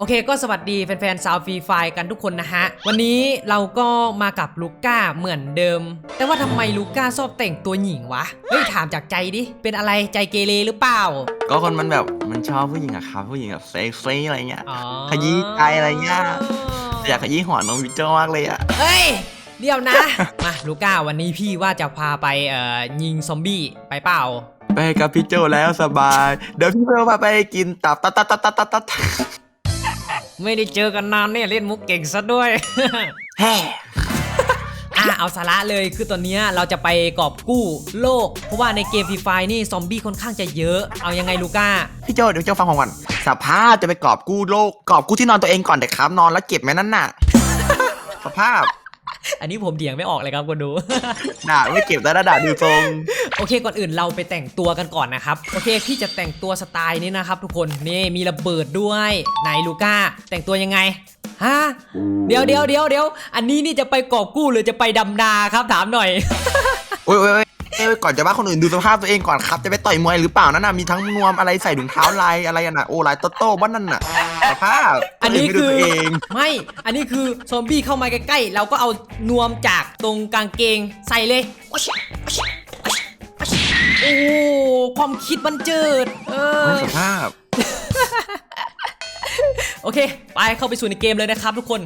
โอเคก็สวัสดีแฟนๆซาวฟรีไฟกันทุกคนนะฮะ วันนี้เราก็มากับลูก้าเหมือนเดิม แต่ว่าทำไมลูก้าชอบแต่งตัวหญิงวะ เฮ้ยถามจากใจดิ เป็นอะไรใจเกเรหรือเปล่า ก็คนมันแบบมันชอบผู้หญิงอะครับ ผู้หญิงแบบเซ็กซี่อะไรเงี้ยอ๋อขยี้ใจอะไรเงี้ยอยากขยี้หัวน้องวิจโจ้มากเลยอะเฮ้ย เดี๋ยวนะ มาลูก้าวันนี้พี่ว่าจะพาไปเอ่อยิงซอมบี้ไปเปล่า ไปกับพี่โจแล้วสบาย เดี๋ยวพี่เบลพาไปกินตับตับตับตับตับตับตับ ไม่ได้เจอกันนานเนี่ยเล่นมุกเก่งซะด้วย แฮ่อะเอาสาระเลยคือตอนเนี้ยเราจะไปกอบกู้โลก เพราะว่าในเกมฟรีไฟนี่ซอมบี้ค่อนข้างจะเยอะ เอายังไงลูก้า พี่โจเดี๋ยวพี่โจฟังผมก่อนสภาพจะไปกอบกู้โลก กอบกู้ที่นอนตัวเองก่อนเด็กครับ นอนแล้วเก็บไหมนั่นน่ะ สภาพ อันนี้ผมเถียงไม่ออกเลยครับคุณดู ด่าไม่เก็บแล้วนะด่าดูทรง โอเคก่อนอื่นเราไปแต่งตัวกันก่อนนะครับ โอเคพี่จะแต่งตัวสไตล์นี้นะครับ ทุกคนนี่มีระเบิดด้วยไหนลูก้า แต่งตัวยังไงฮะเดี๋ยวเดี๋ยวเดี๋ยวเดี๋ยวอันนี้นี่จะไปกอบกู้หรือจะไปดำนาครับถามหน่อย โอ้ยโอ้ยโอ้ยเอ้ยก่อนจะว่าคนอื่นดูสภาพตัวเองก่อนครับ จะไปต่อยมวยหรือเปล่านั่นน่ะมีทั้งนวมอะไรใส่ถุงเท้าลายอะไรอะน่ะโอ้ลายโตโต้บ้านนั่นน่ะ สภาพอันนี้ไม่ดูคือตัวเองไม่ อันนี้คือซอมบี้เข้ามาใกล้ๆ เราก็เอานวมจากตรงกางเกงใส่เลย โอ้โอ้ความคิดบันเจิด เอโอ้อยสภาพ โอเค ไปเข้าไปสู่ในเกมเลยนะครับทุกคน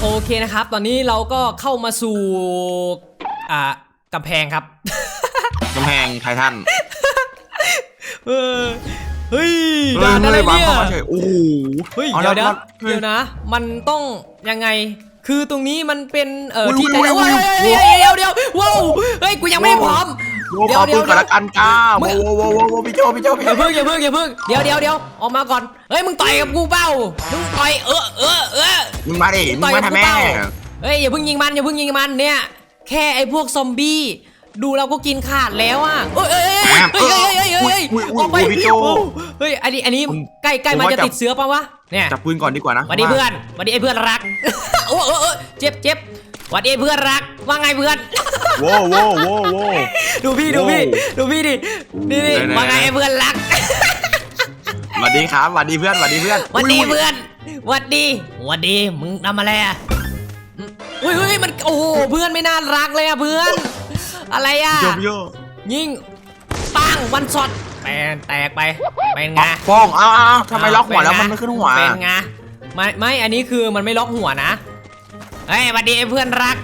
โอเคนะครับ ตอนนี้เราก็เข้ามาสู่ อ่ากำแพงครับ กำแพงไททันเออเฮ้ยเฮ้ยด่านอะไรวางเนี่ยเข้ามาเฉยโอ้โหเฮ้ยอาเดี๋ยวเดี๋ยวละเดี๋ยวนะ มันต้องยังไงคือตรงนี้มันเป็นเอ่ออุ๊ยที่อุ๊ยแต่อุ๊ยเฮ้ยอุ๊ยเฮ้ยเดี๋ยวเดี๋ยวว้าวเฮ้ยกูยังไม่พร้อมโอ้เดี๋ขยวอเดี๋ปืยวนก่อนละกันจ้ามึโว้งโว้โว้โว้พี่โจพี่โจพี่อโจย่าเพิ่งอย่าเพิ่งอย่าเพิ่งเดี๋ยวเดี๋ยวเดี๋ยวออกมาก่อนเฮ้ยมึงต่อยกับกูเปล่ามึงต่อยเออเออเออมึงมาดิมึงต่อยมากับทำกูแม่เปล่าเฮ้ยอย่าเพิ่งยิงมันอย่าเพิ่งยิงมันเนี่ยแค่ไอ้พวกซอมบี้ ดูเราก็กินขาดแล้วอะเอ้ยเอ้ยเอ้ยเอ้ยเอ้ยเอ้ยอกไปเฮ้ยอันนี้อันนี้ใกล้ใกล้มันจะติดเสือปะวะเนี่ยจับปืนก่อนดีกว่านะวันนี้เพื่อนวันนี้ไอ้เพื่อนรักโอ้เออเจ็บเจ็บวันนี้เพื่อนรักว่าไงเพื่อนว้าว้โว้าวดูพี่ดูพี่ดูพี่ดินี่นี่ว่าไงไอ้เพื่อนรักสวัสดีครับสวัสดีเพื่อนสวัสดีเพื่อนสวัสดีเพื่อนสวัสดีสวัสดีมึงทำอะไรอะอุ้ยมันโอ้เพื่อนไม่น่ารักเลยอะเพื่อน อะไรอะพี่โจพี่โจยิงปังวันช็อตแปนแตกไปเป็นไงป้องอ้าวอ้าวทำไมล็อกหัวแล้วเป็มันไงไม่ขึ้นหัวเป็นไงไม่ไม่อันนี้คือมันไม่ล็อกหัวนะเฮ้ยหวัสดีไอ้เพื่อนรัก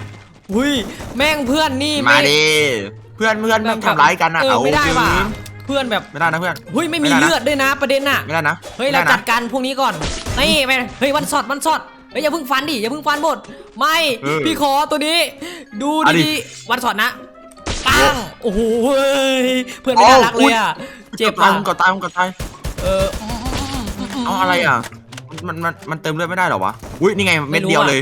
อุ้ยแม่งเพื่อนนี่มาไดิเพื่อนเพื่อนแม่งทำร้ายกันนะเออเอาไม่ได้จริงว่ะเพื่อนแบบไม่ได้นะเพื่อนเฮ้ยไม่มีไม่ได้นะเลือดด้วยนะประเด็นน่ะไม่ได้นะเฮ้ยไม่เราได้นะจัดการพวกนี้ก่อนนี่ไปเฮ้ยวันช็อตวันช็อตเฮ้ยอย่าเพิ่งฟันดิอย่าเพิ่งฟันหมดไม่เออพี่ขอตัวนี้ ดูเอาดิดีๆวันช็อตนะ ปังโอ้โหเฮ้ยเพื่อนไม่น่ารักเลยอะเจ็บตายอะมึงก็ตายมึงก็ตายเอออืมอืมอืมมเอาอะไรอะ มันมันมันเติมเลือดไม่ได้เหรอวะอุ้ยนี่ไงเม็ดเดียวเลย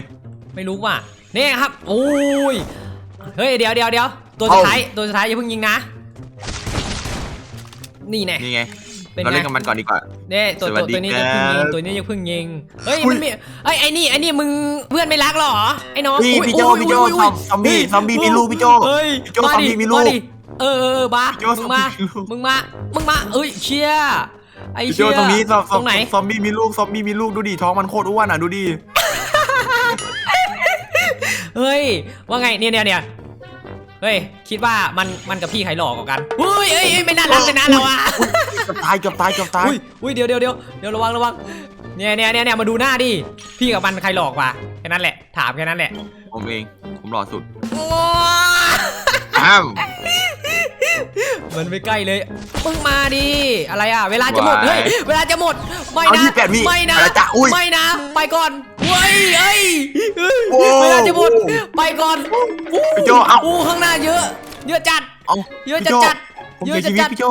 ไม่รู้ว่ะนี่ครับโอ้ยเฮ้ยเดี๋ยวเดี๋ยวเดี๋ยวตัวสุดท้ายตัวสุดท้ายอย่าเพิ่งยิงนะ นี่แน่นี่ไง เป็นเราไงเล่นกับมันก่อนดีกว่า เนี่ยตัวสวัตัวสดีตัวนี้ครัยับงเพิ่งยิงตัวนี้ยังเพิ่งยิงเฮ้ยอุ๊ยมันมีเอ้ยไอ้นี่ไอ้นี่มึงเพื่อนไม่รักเหรอไอ้น้องพี่อุ๊ยพี่โจอุ๊ยพี่โจอุ๊ยอุ๊ยซอมบี้เฮ้ยซอมบี้มีลูกพี่โจเฮ้ยพี่โจ้ซอมบี้มีลูกาดิเออเออเออบ้าพี่โจ้มึงมาซอมบี้มีลูก มึงมามึงมาเอ้ยเชี่ยไอ้พี่โจเชี่ยตรงนี้ซอมตรงไหนซอมบี้มีลูกซอมบี้มีลูกดูดิท้องมันโคตรอ้วนอะดูดิเฮ้ยว่าไงเนี่ยเนี่ยเนี่ยเฮ้ยคิดว่ามันมันกับพี่ใครหลอกกว่ากันเฮ้ยเอ้ยเอ้ยไม่น่ารักเลยนะเราอะ เกือบตายเกือบตายเกือบตายอุ้ยอุ้ยเดี๋ยวเดี๋ยวเดี๋ยวเดี๋ยวระวังระวังเนี่ยเนี่ยเนี่ยเนี่ยมาดูหน้าดิพี่กับมันใครหลอกกว่าแค่นั้นแหละ ถามแค่นั้นแหละผมเองผมหล่อสุดโอ้อ้าวมันไม่ใกล้เลยมึงมาดิอะไรอะ เวลาจะหมดไหวเฮ้ยเวลาจะหมดไม่เอานะที่แปดวิไม่นะอะไรจ๊ะอุ้ยไม่นะ ไปก่อนเฮ้ยเอ้ยเฮ้ยโอ้เวลาจะหมดไปก่อนพี่โจเอาอู้ข้างหน้าเยอะ เยอะจัดเอาเยอะพี่จัดโจจัดผมเสียชีวิตพี่โจ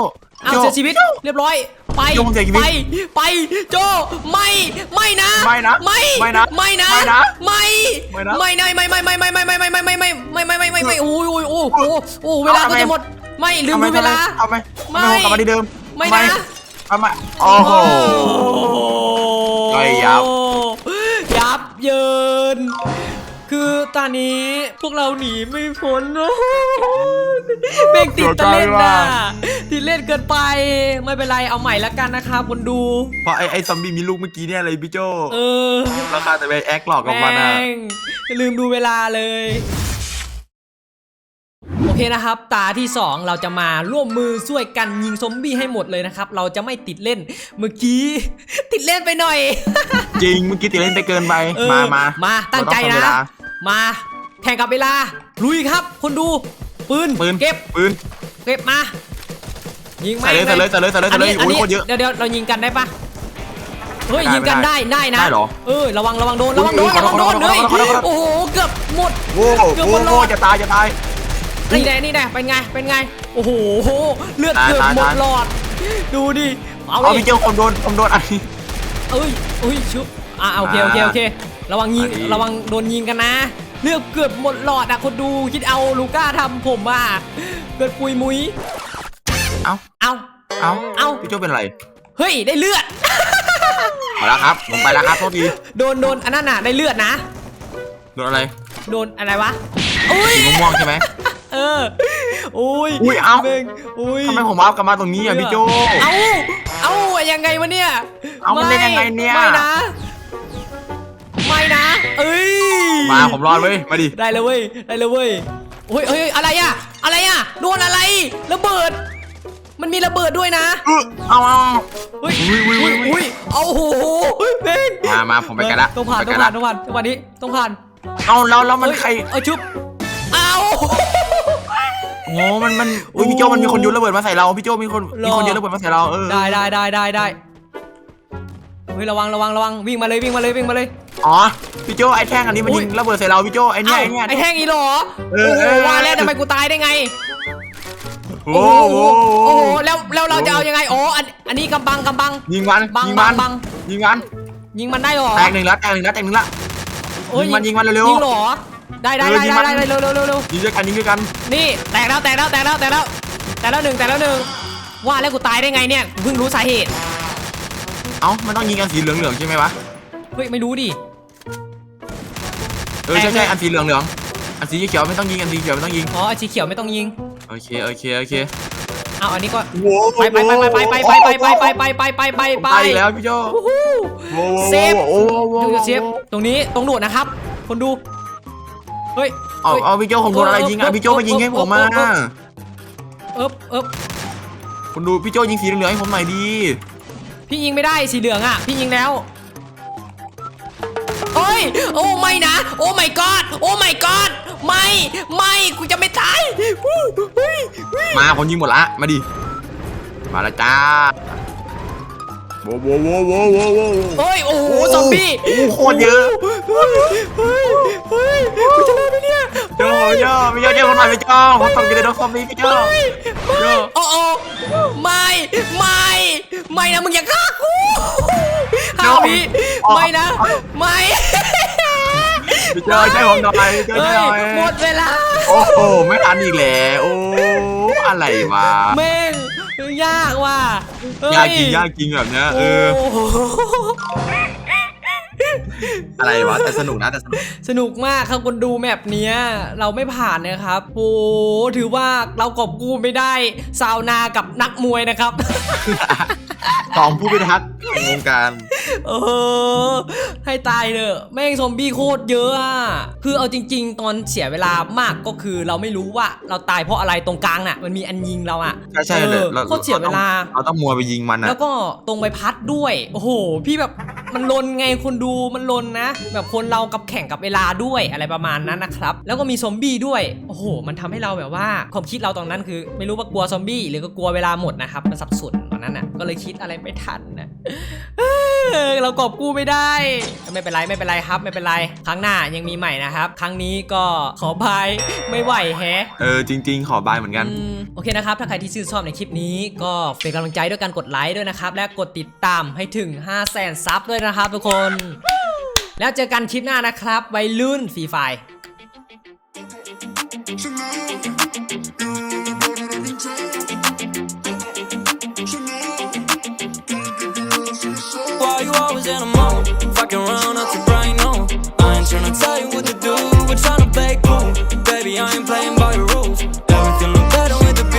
เอาพี่โจเสียชีวิตเรียบร้อยไปโจผมเสียชีวิตไปไปโจไม่ไม่นะไม่นะไม่ไม่นะไม่นะไม่นะไม่ไม่นะไม่นะไม่ไม่ไม่ไม่ไม่ไม่ไม่ไม่ไม่ไม่ไม่ไม่ไม่ไม่ไม่ไม่โอ้ยโอ้ยโอ้โหโอ้โหเวลาก็จะหมดไม่ลืมดูเวลาเอาไหมไม่เอาไหมกลับมาที่เดิมไม่นะเอาไหมโอ้โหย่อยยับยับเยิน คือตอนนี้พวกเราหนีไม่พ้นนะแม่งติดตะเล่นน่ะล่นเกินไปไม่เป็นไรเอาใหม่ละกันนะครับคนดู เพราะไอ้ไอ้ซอมบี้มีลูกเมื่อกี้เนี่ยเลยพี่โจเออราคาแต่ไปแอคหลอกกับมันอะแม่งอย่าลืมดูเวลาเลยโอเคนะครับตาที่ 2 เราจะมาร่วมมือช่วยกันยิงซอมบี้ให้หมดเลยนะครับ เราจะไม่ติดเล่นเมื่อกี้ ติดเล่นไปหน่อย จริงเมื่อกี้ติเล่นไปเกินไปเออมามามาตั้งใจเรานะทำเวลา มาแข่งกับเวลา ลุยครับ คนดู ปืน ปืน เก็บ ปืน เก็บมา ยิงใส่เลยใส่เลยใส่เลยใส่เลยใส่เลยอันโอ้ยนี้โคตรเยอะ เดี๋ยวเดี๋ยวเรายิงกันได้ปะเฮ้ยได้ยิงกันไม่ได้ได้ได้นะได้เหรอเออระวังระวังโดนระวังโดนอุ้ยระวังโดนขอโทษเฮ้ยขอโทษขอโทษขอโทษโอ้โหเกือบหมดโว้โเกือบหหมดหลอดจะตายจะตายนี่แน่นี่แน่เป็นไงเป็นไงโอ้โหเลือดตายเกือบตายหมดตายหลอด ดูดิเอาเอาดิพี่เจ้าผมโดนผมโดนอันนี้เอ้ยเอ้ยชุบอ่าโอเคโอเคโอเค ระวังยิงมาดิระวังโดนยิงกันนะ เลือดเกือบหมดหลอดอะคนดูคิดเอาลูก้าทำผมอะเกิดปุยมุยเอ้า เอา เอ้า เอ้า พี่โจ้เป็นไร เฮ้ยได้เลือด มาแล้วครับ ผมไปแล้วครับโทษทีโดนโดนอันนั้นน่ะได้เลือดนะ โดนอะไร โดนอะไรวะ อุ้ยสีม่วงๆใช่ไหม เออ อุ้ยอุ้ยเอ้า แม่งอุ้ย ทำไมผมว้าวกลับมาตรงนี้อะพี่โจ เอา เอายังไงวะเนี่ยเอามันได้ยังไงเนี่ย ไม่นะ ไม่นะ เอ้ยมาผมรอดเว้ยมาดิได้เลยเว้ยได้เลยเว้ยโอ้ยเฮ้ยอะไรอะอะไรอะโดนอะไรระเบิด มันมีระเบิดด้วยนะเออเอาเอา เฮ้ยอุ้ยอุ้ยอุ้ย อุ้ยเอาโหเม่งมามาผมไปกันละต้องผ่านไปต้อกังนผ่าละนต้องผ่านจังหวะนี้ต้องผ่านเอาแล้วแล้วมันเอ้ยใครเอาชุบเอาโอ้มันมันอุ้ยพี่โจมันมีคนโยนระเบิดมาใส่เราพี่โจมีคนหรอมีคนโยนระเบิดมาใส่เราเออได้ได้ได้ได้ได้ เฮ้ยระวังระวังระวังวิ่งมาเลยวิ่งมาเลยวิ่งมาเลยอ๋อพี่โจไอ้แท่งอันนี้มันอุ้ยยิงระเบิดใส่เราพี่โจไอ้เนี่ยเอ้าไอ้เนี่ย ไอ้แท่งอีหรอเอโอ้อโหเออ ว่าแล้วทำไมกูตายได้ไงโอ้โหโอ้โหแล้วแล้วเราจะเอายังไงอ๋ออันอันนี้กำบังกำบัง ยิงมันบังยิงมันบัง ยิงมันยิงมันได้หรอแตกหนึ่งแล้วแตกหนึ่งแล้วแตกหนึ่งแล้ว โอ้ยิงมันยิงมันเร็วๆยิงหรอได้ได้เออได้ยิงมันได้ได้เร็วเร็วเร็วเร็วยิงด้วยกันยิงด้วยกันนี่แตกแล้วแตกแล้วแตกแล้วแตกแล้วแตกแล้วหนึ่งแตกแล้วหนึ่งว่าแล้วกูตายได้ไงเนี่ยกูเพิ่งรู้สาเหตุเอ้ามันต้องยิงกันสีเหลืองเหลืองๆใช่ไหมวะ เฮ้ยไม่รู้ดิ เออใช่แตกเลใช่ยอันสีเหลืองเหลืองๆอันสีเขียวไม่ต้องยิงอันสีเขียวไม่ต้องยิง อ๋อไอ้สีเขียวไม่ต้องยิงโอเคโอเคโอเคเอาอันนี้ก็โว้ไปไปไปไปไปไปไปไปไปไปไปไปไปไปไปแล้วพี่โจวู้ฮู้โว้โว้เซฟโว้โว้โว้ดูเซฟตรงนี้ตรงหนวดนะครับ คนดูเฮ้ยเอาฮ้ยเอาพี่โจผมโดนอะไรยิงอะพี่โจมายิงให้ผมมาเอ๊บเอ๊บคุณดูพี่โจยิงสีเหลืองๆให้ผมหน่อยดี พี่ยิงไม่ได้สีเหลืองอะ พี่ยิงแล้วโอ้ยโอ้ไม่นะ โอ้ my god โอ้ my god ไม่ไม่กูจะไม่ตายฮู้เฮ้ยเฮ้ยมาผมยิงหมดละมาดิมาและจ้าโว้โว้โว้โว้โว้โว้เฮ้ยโอ้โหซอมบี้โอ้โหโคตรเยอะเฮ้ยเฮ้ยเฮ้ยกูจะ รอดไหมเนี่ยโจโจพี่โจเจอคนใหม่พี่โจผมต้องกินเลยโดนซอมบี้พี่โจโจโอ้โอ้ไม่ไม่ไม่นะมึงอย่าฆ่ากูฮาวิไม่นะไม่พี่โจใช่ผมหน่อยพี่โจเฮ้ใช่ยหน่อยหมดเวลาโอ้โหไม่ทันอีกแล้วโอ้อะไรวะแม่งยากว่ะเฮ้ยากจริงยากจริงแบบเนี้ยเออโโห อะไรวะแต่สนุกนะแต่สนุกสนุกมากครับคนดูแมปเนี้ย เราไม่ผ่านนะครับโอ้ถือว่าเรากอบกู้ไม่ได้ซาวนากับนักมวยนะครับ สองผู้พิทักษ์แห่งวงการเออให้ตายเถอะแม่งซอมบี้โคตรเยอะอะคือเอาจริง ๆ ตอนเสียเวลามากก็คือเราไม่รู้ว่าเราตายเพราะอะไรตรงกลางน่ะ มันมีอันยิงเราอะใช่ใช่เอเลยอโคตรเสียเวลา เราต้องมัวไปยิงมันแล้อะวก็ตรงใบพัดด้วย โอ้โห พี่แบบ มันลนไงคนดูมันลนนะ แบบคนเรากับแข่งกับเวลาด้วยอะไรประมาณนั้นนะครับ แล้วก็มีซอมบี้ด้วย โอ้โห มันทำให้เราแบบว่าความคิดเราตอนนั้นคือ ไม่รู้ว่ากลัวซอมบี้หรือก็กลัวเวลาหมดนะครับมันสับสน นนั้นน่ะ ก็เลยคิดอะไรไม่ทันนะเออเรากอบกู้ไม่ได้ ไม่เป็นไรไม่เป็นไรครับ ไม่เป็นไร ครั้งหน้ายังมีใหม่นะครับ ครั้งนี้ก็ขอบายไม่ไหวแฮะเออจริง ๆ ขอบายเหมือนกันอืมโอเคนะครับ ถ้าใครที่ชื่นชอบในคลิปนี้ ก็เป็นกำลังใจด้วยการกดไลค์ด้วยนะครับ และกดติดตามให้ถึง 5 0 0แสนซับด้วยนะครับทุกคน แล้วเจอกันคลิปหน้านะครับวัยรุ่นฟรีไฟ